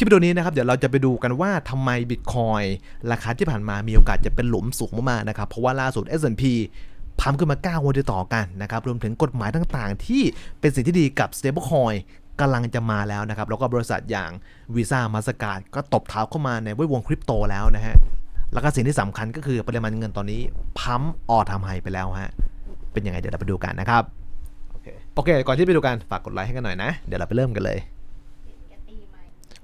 คลิปวิดีโอนี้นะครับเดี๋ยวเราจะไปดูกันว่าทำไมบิตคอยราคาที่ผ่านมามีโอกาสจะเป็นหลุมสูงมากๆนะครับเพราะว่าล่าสุด S&P พัมขึ้นมา 9 วันติดต่อกันนะครับรวมถึงกฎหมายต่างๆ ที่เป็นสิ่งที่ดีกับ stablecoin กำลังจะมาแล้วนะครับ แล้วก็บริษัทอย่าง Visa Mastercard ก็ตบเท้าเข้ามาในแวดวงคริปโตแล้วนะฮะ แล้วก็สิ่งที่สำคัญก็คือปริมาณเงินตอนนี้พัมออทำไฮไปแล้วฮะ เป็นยังไงเดี๋ยวเราไปดูกันนะครับ โอเคโอเคก่อนที่ไปดูกันฝากกดไลค์ให้กันหน่อยนะ เดี๋ยวเราไปเริ่มกันเลย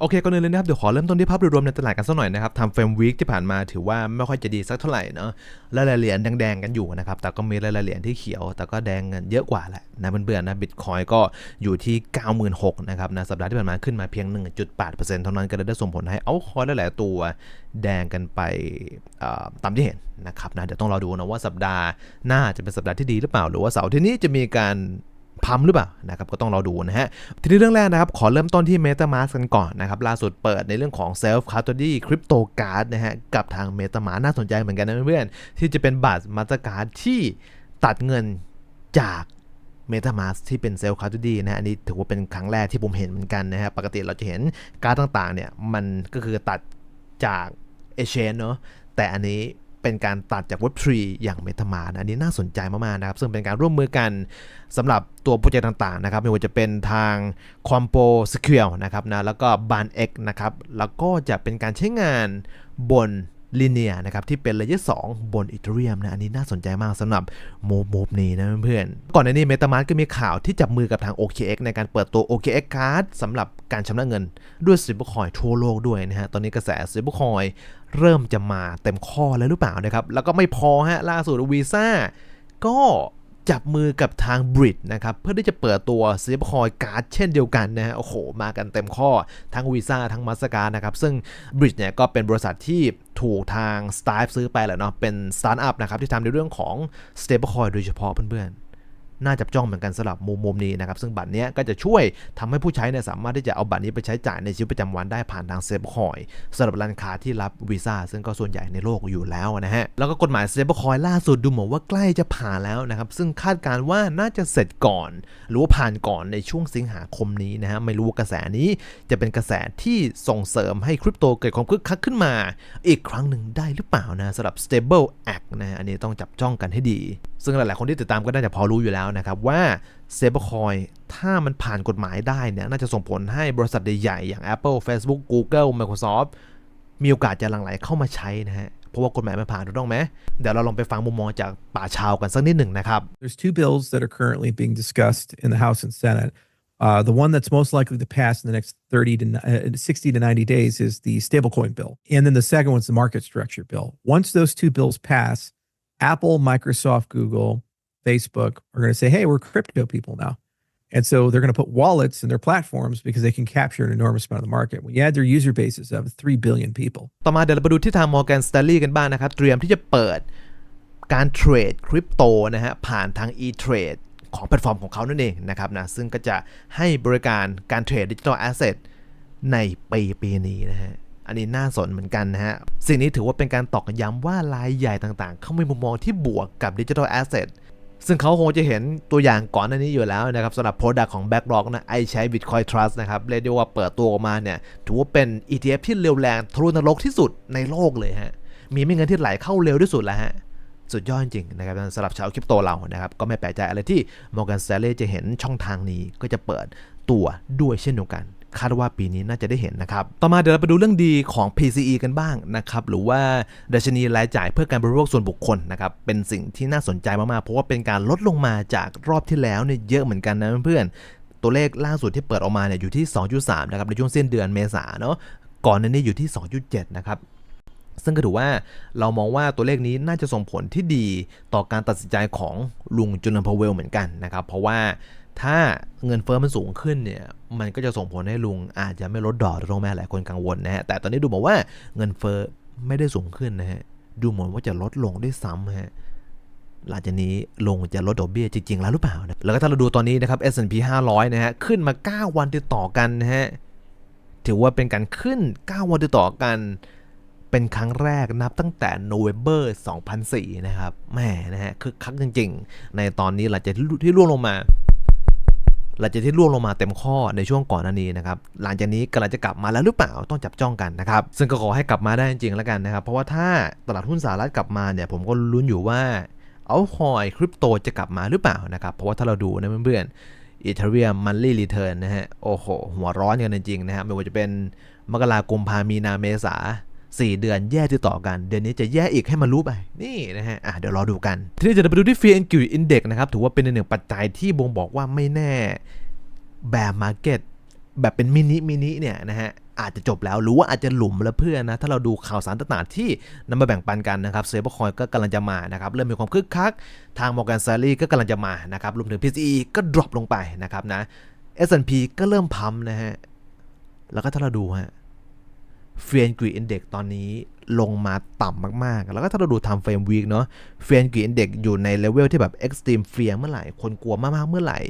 โอเคก่อนอื่นเลยนะครับ เดี๋ยวขอเริ่มต้นที่ภาพรวมในตลาดกันสักหน่อยนะครับทำเฟรมวีคที่ผ่านมาถือว่าไม่ค่อยจะดีสักเท่าไหร่เนาะและรายเหรียญแดงๆกันอยู่นะครับ แต่ก็มีรายเหรียญที่เขียว แต่ก็แดงเงินเยอะกว่าแหละนะเพื่อนๆนะบิตคอยก็อยู่ที่ 96,000นะครับนะสัปดาห์ที่ผ่านมาขึ้นมาเพียง 1.8%เท่านั้นก็เลยได้ส่งผลให้เอาคอยหลายๆตัวแดงกันไปตามที่เห็นนะครับนะเดี๋ยวต้องรอดูนะว่าสัปดาห์หน้าจะเป็นสัปดาห์ที่ดีหรือเปล่า หรือว่าเสาร์ที่นี้จะมีการ พัมหรือเปล่านะครับก็ต้องรอดูนะฮะทีนี้เรื่องแรกนะครับ ขอเริ่มต้นที่ MetaMask กันก่อนนะครับ ล่าสุดเปิดในเรื่องของ Self Custody Crypto Card นะฮะกับทาง MetaMask น่าสนใจเหมือนกันนะเพื่อนๆที่จะเป็นบัตรมาจ์การ์ดที่ตัดเงินจาก MetaMask ที่เป็น Self Custody นะฮะอันนี้ถือว่าเป็นครั้งแรกที่ผมเห็นเหมือนกันนะฮะปกติเราจะเห็นการ์ดต่างๆเนี่ยมันก็คือตัดจาก Exchange เนอะแต่อันนี้ เป็นการตัดจาก Web3 อย่าง MetaMask นอันนี้น่าสนใจมากๆนะครับ ซึ่งเป็นการร่วมมือกันสำหรับตัวโปรเจกต์ต่างๆนะครับ ไม่ว่าจะเป็นทาง Compo s e q u e นะครับนะแล้วก็ b a n X นะครับ แล้วก็จะเป็นการใช้งานบน ลิเนียนะครับที่เป็นเลเยอร์2บนอีเทเรียมนะอันนี้น่าสนใจมากสำหรับ Move Move นี้นะเพื่อนก่อนในนี้ MetaMask ก็มีข่าวที่จับมือกับทาง OKX ในการเปิดตัว OKX Card สำหรับการชำระเงินด้วย Stablecoin ทั่วโลกด้วยนะฮะตอนนี้กระแส Stablecoin เริ่มจะมาเต็มข้อแล้วหรือเปล่านะครับแล้วก็ไม่พอฮะล่าสุดวีซ่าก็ จับมือกับทางบริดนะครับเพื่อที่จะเปิดตัว s t a b l e c o i n Card เช่นเดียวกันนะฮะโอ้โห มากันเต็มข้อทั้งวีซ่าทั้งมาสการนะครับซึ่งบริดเนี่ยก็เป็นบริษัทที่ถูกทาง s t a r ซื้อไปแหละเนาะเป็นสตาร์ทอัพนะครับที่ทำในเรื่องของ Stablecoin โดยเฉพาะเพื่อนๆ น่าจับจ้องเหมือนกันสำหรับมุมมุมนี้นะครับซึ่งบัตรนี้ก็จะช่วยทำให้ผู้ใช้เนี่ยสามารถที่จะเอาบัตรนี้ไปใช้จ่ายในชีวิตประจำวันได้ผ่านทางเซฟคอยสำหรับร้านค้าที่รับวีซ่าซึ่งก็ส่วนใหญ่ในโลกอยู่แล้วนะฮะแล้วก็กฎหมายเซฟคอยล่าสุดดูเหมือนว่าใกล้จะผ่านแล้วนะครับซึ่งคาดการณ์ว่าน่าจะเสร็จก่อน หรือว่าผ่านก่อนในช่วงสิงหาคมนี้นะฮะไม่รู้ว่ากระแสนี้จะเป็นกระแสที่ส่งเสริมให้คริปโตเกิดความคึกคักขึ้นมา อีกครั้งหนึ่งได้หรือเปล่านะสำหรับ stable act นะฮะอันนี้ต้องจับจ้องกันให้ดี ซึ่งหลายๆคนที่ติดตามก็น่าจะพอรู้อยู่แล้วนะครับว่า Stablecoin ถ้ามันผ่านกฎหมายได้เนี่ยน่าจะส่งผลให้บริษัทใหญ่ๆอย่าง Apple Facebook Google Microsoft มีโอกาสจะหลั่งไหลเข้ามาใช้นะฮะเพราะว่ากฎหมายมันผ่านถูกต้องไหมเดี๋ยวเราลองไปฟังมุมมองจากป่าชาวกันสักนิดหนึ่งนะครับ There's two bills that are currently being discussed in the House and Senate. Uh, the one that's most likely to pass in the next 30 to uh, 60 to 90 days is the stablecoin bill. And then the second one's the market structure bill. Once those two bills pass, Apple, Microsoft, Google, Facebook are going to say, hey, we're crypto people now. And so they're going to put wallets in their platforms because they can capture an enormous amount of the market. When you add their user bases of 3 billion people, ต่อมาเดี๋ยวเราไปดูที่ทาง Morgan Stanley กันบ้างนะครับ เตรียมที่จะเปิดการเทรดคริปโตนะฮะผ่านทาง e-trade ของแพลตฟอร์มของเขานั่นเองนะครับนะซึ่งก็จะให้บริการการเทรดดิจิทัลแอสเซทในปีปีนี้นะฮะ อันนี้น่าสนเหมือนกันนะฮะ สิ่งนี้ถือว่าเป็นการตอกย้ำว่ารายใหญ่ต่างๆ เขามีมุมมองที่บวกกับดิจิทัลแอสเซทซึ่งเขาคงจะเห็นตัวอย่างก่อนหน้านี้อยู่แล้วนะครับสำหรับ Product ของ BlackRock นะไอใช้ Bitcoin Trust นะครับเรียกได้ว่าเปิดตัวออกมาเนี่ย ถือว่าเป็น ETF ที่เร็วแรงทะลุนรกที่สุดในโลกเลยฮะ มีไม่เงินที่ไหลเข้าเร็วที่สุดแล้วฮะสุดยอดจริงๆนะครับสำหรับชาวคริปโตเรานะครับ ก็ไม่แปลกใจอะไรที่ Morgan Stanley จะเห็นช่องทางนี้ก็จะเปิดตัวด้วยเช่นเดียวกัน คาดว่าปีนี้น่าจะได้เห็นนะครับ ต่อมาเดี๋ยวเราไปดูเรื่องดีของ PCE กันบ้างนะครับ หรือว่าดัชนีรายจ่ายเพื่อการบริโภคส่วนบุคคลนะครับ เป็นสิ่งที่น่าสนใจมากๆ เพราะว่าเป็นการลดลงมาจากรอบที่แล้วเนี่ยเยอะเหมือนกันนะเพื่อนๆ ตัวเลขล่าสุดที่เปิดออกมาเนี่ยอยู่ที่ 2.3 นะครับ ในช่วงสิ้นเดือนเมษาเนาะ ก่อนหนั้านนี่อยู่ที่ 2.7 นะครับซึ่งก็ถือว่าเรามองว่าตัวเลขนี้น่าจะส่งผลที่ดีต่อการตัดสินใจของลุงจุนพาเวลเหมือนกันนะครับ เพราะว่า ถ้าเงินเฟ้อมันสูงขึ้นเนี่ยมันก็จะส่งผลให้ลุงอาจจะไม่ลดดอกลงแม่หลายคนกังวลนะฮะแต่ตอนนี้ดูเหมือนว่าเงินเฟ้อไม่ได้สูงขึ้นนะฮะดูเหมือนว่าจะลดลงด้วยซ้ำฮะหลังจากนี้ลงจะลดดอกเบี้ยจริง ๆ แล้วหรือเปล่านะแล้วก็ถ้าเราดูตอนนี้นะครับ S&P 500 นะฮะขึ้นมา 9 วันติดต่อกันนะฮะถือว่าเป็นการขึ้น 9 วันติดต่อกันเป็นครั้งแรกนับตั้งแต่โนเวม ber 2004 นะครับแหม่นะฮะคือคักจริง ๆ ในตอนนี้หลังจากที่ร่วงลงมา หลังจากที่ร่วงลงมาเต็มข้อในช่วงก่อนหน้านี้นะครับหลังจากนี้กำลังจะกลับมาแล้วหรือเปล่าต้องจับจ้องกันนะครับซึ่งก็ขอให้กลับมาได้จริงๆแล้วกันนะครับเพราะว่าถ้าตลาดหุ้นสหรัฐกลับมาเนี่ยผมก็ลุ้นอยู่ว่าเอาคอยคริปโตจะกลับมาหรือเปล่านะครับเพราะว่าถ้าเราดูนะเพื่อนๆอีเทเรียมมันลี่รีเทิร์นนะฮะโอ้โหหัวร้อนกันจริงๆนะฮะไม่ว่าจะเป็นมกราคมพามีนาเมษา 4 เดือนแย่ติดต่อกัน เดือนนี้จะแย่อีกให้มันรู้ไป นี่นะฮะ อะเดี๋ยวรอดูกัน ทีนี้จะไปดูที่ Fear and Greed Index นะครับ ถือว่าเป็นหนึ่งปัจจัยที่บ่งบอกว่าไม่แน่แบบมาร์เก็ตแบบเป็นมินิมินิเนี่ยนะฮะอาจจะจบแล้วหรือว่าอาจจะหลุมแล้วเพื่อนนะ ถ้าเราดูข่าวสารต่างๆที่นำมาแบ่งปันกันนะครับเซฟคอยก็กำลังจะมานะครับ เริ่มมีความคึกคัก ทาง Morgan Stanley ก็กำลังจะมานะครับ รวมถึง PCE ก็ดรอปลงไปนะครับนะ S&P ก็เริ่มพัมนะฮะ แล้วก็ถ้าเราดูฮะ เฟียนกรีอินเด็กตอนนี้ลงมาต่ำมากๆ แล้วก็ถ้าเราดู time frame week เนาะเฟียนกรีอินเด็กอยู่ในเลเวลที่แบบ extreme fear เมื่อไหร่ คนกลัวมากๆเมื่อไหร่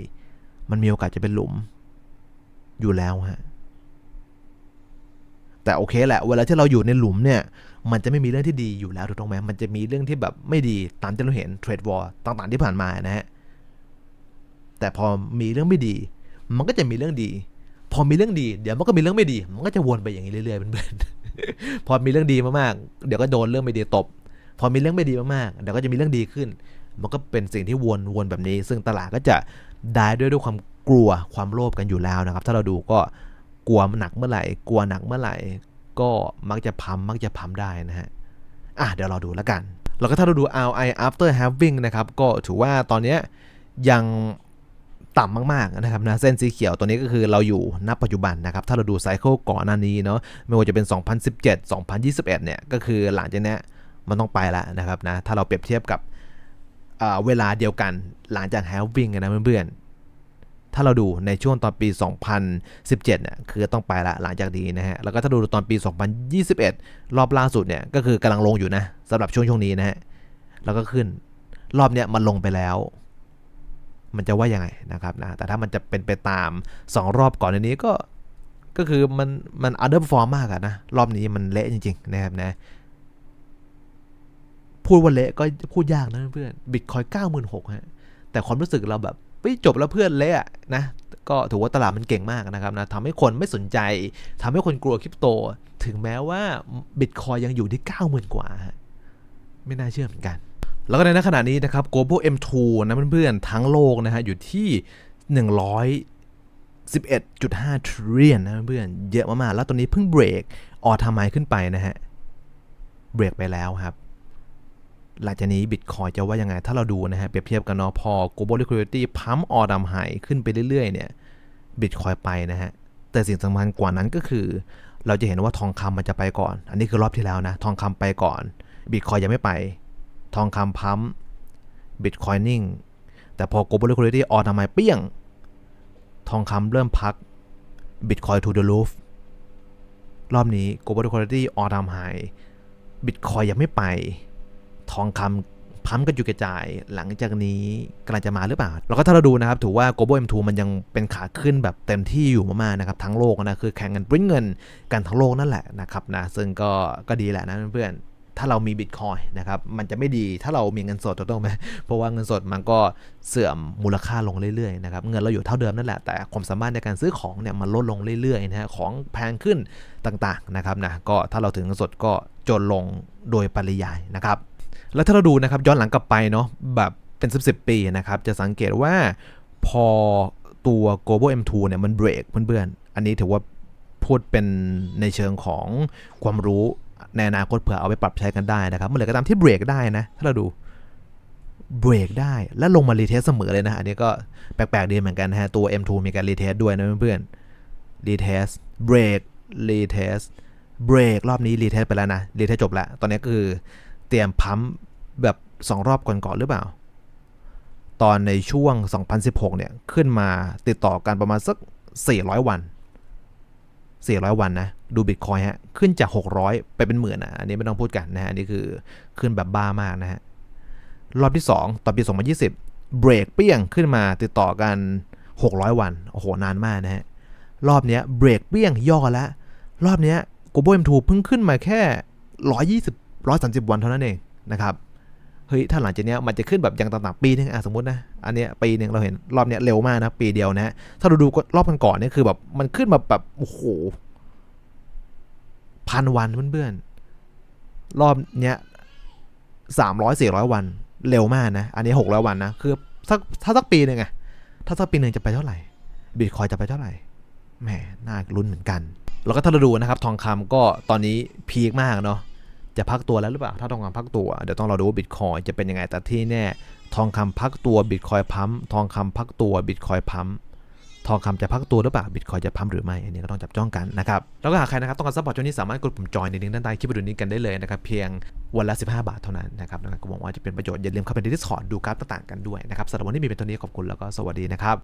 มันมีโอกาสจะเป็นหลุม อยู่แล้วฮะแต่โอเคแหละ เวลาที่เราอยู่ในหลุมเนี่ย มันจะไม่มีเรื่องที่ดีอยู่แล้วถูกต้องไหมมันจะมีเรื่องที่แบบไม่ดีตามที่เราเห็นเทรดวอร์ต่างๆที่ผ่านมานะฮะแต่พอมีเรื่องไม่ดี มันก็จะมีเรื่องดี พอมีเรื่องดีเดี๋ยวมันก็มีเรื่องไม่ดี มันก็จะวนไปอย่างนี้เรื่อยๆเพื่อนๆพอมีเรื่องดีมากๆเดี๋ยวก็โดนเรื่องไม่ดีตบ พอมีเรื่องไม่ดีมากๆเดี๋ยวก็จะมีเรื่องดีขึ้น มันก็เป็นสิ่งที่วนวนแบบนี้ ซึ่งตลาดก็จะได้ด้วยด้วยความกลัวความโลภกันอยู่แล้วนะครับ ถ้าเราดูก็กลัวหนักเมื่อไหร่ กลัวหนักเมื่อไหร่ ก็มักจะพัมมักจะพัมได้นะฮะอะเดี๋ยวเราดูแล้วกัน แล้วก็ถ้าเราดู RI after halving นะครับก็ถือว่าตอนนี้ยัง ต่ำมากๆนะครับนะเส้นสีเขียวตัวนี้ก็คือเราอยู่ณปัจจุบันนะครับถ้าเราดูไซเคิลก่อนหน้านี้เนาะไม่ว่าจะเป็น 2017 2021 เนี่ยก็คือหลังจากนี้มันต้องไปแล้วนะครับนะถ้าเราเปรียบเทียบกับเวลาเดียวกันหลังจากแฮลวิ่งนะเพื่อนๆ ถ้าเราดูในช่วงตอนปี 2017 เนี่ยคือต้องไปละหลังจากนี้นะฮะ แล้วก็ถ้าดูตอนปี 2021 รอบล่าสุดเนี่ยก็คือกำลังลงอยู่นะสำหรับช่วงช่วงนี้นะฮะ แล้วก็ขึ้นรอบเนี้ยมันลงไปแล้ว มันจะว่ายังไงนะครับนะแต่ถ้ามันจะเป็นไปตาม 2 รอบก่อนในนี้ก็ก็คือมันมัน underperform มมากอะนะรอบนี้มันเละจริง ๆ นะครับนะพูดว่าเละก็พูดยากนะเพื่อนบิตคอยเก้าหมื่นหกฮะแต่ความรู้สึกเราแบบเฮ้ยจบแล้วเพื่อนเละนะก็ถือว่าตลาดมันเก่งมากนะครับนะทำให้คนไม่สนใจทำให้คนกลัวคริปโต ถึงแม้ว่าบิตคอยยังอยู่ที่90,000กว่า ไม่น่าเชื่อเหมือนกัน แล้วก็ในขณะนี้นะครับ global M2 นะเพื่อนๆ ทั้งโลกนะฮะอยู่ที่ 111.5 trillion นะเพื่อนๆ เยอะมากๆ แล้วตอนนี้เพิ่งเบรกออทามขึ้นไปนะฮะ เบรกไปแล้วครับหลังจากนี้บิตคอยจะว่ายังไง ถ้าเราดูนะฮะ เปรียบเทียบกันเนาะพอ global liquidity พัมออดามไฮขึ้นไปเรื่อยๆ เนี่ยบิตคอยไปนะฮะ แต่สิ่งสำคัญกว่านั้นก็คือ เราจะเห็นว่าทองคำมันจะไปก่อน อันนี้คือรอบที่แล้วนะ ทองคำไปก่อนบิตคอยยังไม่ไป ทองคำพัมบิตคอยนิ่ง แต่พอ global liquidity ออทำไมเปี้ยง ทองคำเริ่มพัก Bitcoin to the roof รอบนี้ global liquidity ออทำไฮ Bitcoin ยังไม่ไป ทองคำพัมกันอยู่กระจาย หลังจากนี้กำลังจะมาหรือเปล่า แล้วก็ถ้าเราดูนะครับ ถือว่า global M2 มันยังเป็นขาขึ้นแบบเต็มที่อยู่มากๆนะครับ ทั้งโลกนะ คือแข่งกันปริ้นเงินกันทั้งโลกนั่นแหละนะครับนะ ซึ่งก็ก็ดีแหละนะเพื่อนๆ ถ้าเรามีบิตคอยนะครับมันจะไม่ดีถ้าเรามีเงินสดถูกต้องไหมเพราะว่าเงินสดมันก็เสื่อมมูลค่าลงเรื่อยๆนะครับเงินเราอยู่เท่าเดิมนั่นแหละแต่ความสามารถในการซื้อของเนี่ยมันลดลงเรื่อยๆนะฮะของแพงขึ้นต่างๆนะครับนะก็ถ้าเราถึงเงินสดก็จนลงโดยปริยายนะครับ แล้วถ้าเราดูนะครับย้อนหลังกลับไปเนาะแบบเป็น 10 10ปีนะครับจะสังเกตว่าพอตัว global M2 เนี่ยมันเบรกเพื่อนๆ อันนี้ถือว่าพูดเป็นในเชิงของความรู้ ในอนาคตเผื่อเอาไปปรับใช้กันได้นะครับมื่อไหร่ก็ตามที่เบรกได้นะ ถ้าเราดูเบรกได้แล้วลงมารีเทสเสมอเลยนะ อันนี้ก็แปลกๆดีเหมือนกันนะฮะตัว M2 มีการรีเทสด้วยนะเพื่อนๆรีเทสเบรกรีเทสเบรกรอบนี้รีเทสไปแล้วนะรีเทสจบแล้ว ตอนนี้คือเตรียมพัมป์แบบ 2 รอบก่อนๆหรือเปล่า ตอนในช่วง 2016 เนี่ย ขึ้นมาติดต่อกันประมาณสัก 400 วัน 400 วันนะดูบิตคอยฮะขึ้นจาก 600 ไปเป็นหมื่นอะอันนี้ไม่ต้องพูดกันนะฮะนนี้คือขึ้นแบบบ้ามากนะฮะรอบที่ 2 ต่อปี 2020 เบรกเปี้ยงขึ้นมาติดต่อกัน 600 วัน โอ้โห นานมากนะฮะ รอบเนี้ยเบรกเปี้ยงย่อแล้ว รอบเนี้ย global M2 เพิ่งขึ้นมาแค่ 120 130 วันเท่านั้นเองนะครับ เฮ้ยถ้าหลังจากนี้มันจะขึ้นแบบอย่างต่ำๆปีนึงอะสมมตินะอันเนี้ยปีหนึ่งเราเห็นรอบเนี้ยเร็วมากนะปีเดียวนะ ถ้าเราดูรอบกันก่อนเนี่ยคือแบบมันขึ้นมาแบบโอ้โหพันวันเพื่อนๆรอบเนี้ยสามร้อยสี่ร้อยวันเร็วมากนะ อันนี้หกร้อยวันนะ คือสักถ้าสักปีหนึ่งอะถ้าสักปีหนึ่งจะไปเท่าไหร่บิตคอยจะไปเท่าไหร่แหมน่าลุ้นเหมือนกัน แล้วก็ถ้าเราดูนะครับ ทองคำก็ตอนนี้พีคมากเนาะ จะพักตัวแล้วหรือเปล่า ถ้าทองคำพักตัว เดี๋ยวต้องราดูว่าบิตคอยจะเป็นยังไง แต่ที่แน่ ทองคำพักตัวบิตคอยพัมทองคำพักตัวบิตคอยพัมทองคำจะพักตัวหรือเปล่าบิตคอยจะพัมหรือไม่ อันนี้ก็ต้องจับจ้องกันนะครับ แล้วก็หากใครนะครับต้องการซัพพอร์ตช่วงนี้สามารถกดปุ่มจอยในลิงก์ด้านใต้คลิปวิดีโอนี้กันได้เลยนะครับ เพียงวันละ 15 บาทเท่านั้นนะครับแล้วก็หวังว่าจะเป็นประโยชน์อย่าลืมเข้าไปใน Discord ดูกราฟต่างๆกันด้วยนะครับสำหรับวันนี้มีเป็นตัวนี้ขอบคุณแล้วก็สวัสดีนะครับ